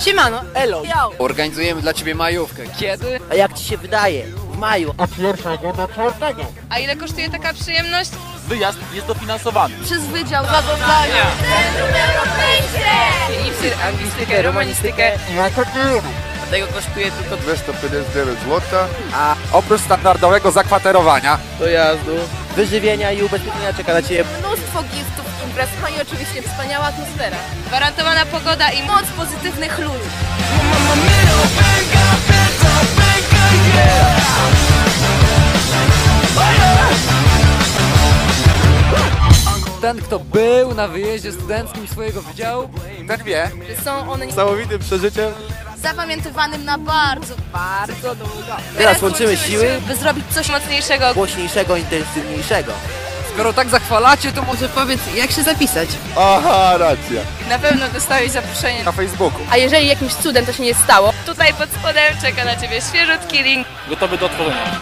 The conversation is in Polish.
Siemano. Elo. Yo. Organizujemy dla ciebie majówkę. Kiedy? A jak ci się wydaje? W maju. A ile kosztuje taka przyjemność? Wyjazd jest dofinansowany. Przez Wydział Zarządzania. I anglistykę, romanistykę. Tego kosztuje tylko 259 zł. A oprócz standardowego zakwaterowania dojazdu, wyżywienia i ubezpieczenia czeka na ciebie. Mnóstwo giftów, imprez, no i oczywiście wspaniała atmosfera. Gwarantowana pogoda i Moc pozytywnych ludzi. Ten, kto był na wyjeździe studenckim swojego wydziału, ten wie, że Są one Niesamowitym przeżyciem. zapamiętywanym na bardzo, bardzo długo. Teraz łączymy siły by zrobić coś mocniejszego. głośniejszego, intensywniejszego. Skoro tak zachwalacie, to może powiedz, jak się zapisać? Aha, racja. Na pewno dostałeś zaproszenie. na Facebooku. A jeżeli jakimś cudem to się nie stało, Tutaj pod spodem czeka na ciebie świeżutki link. Gotowy do otworzenia.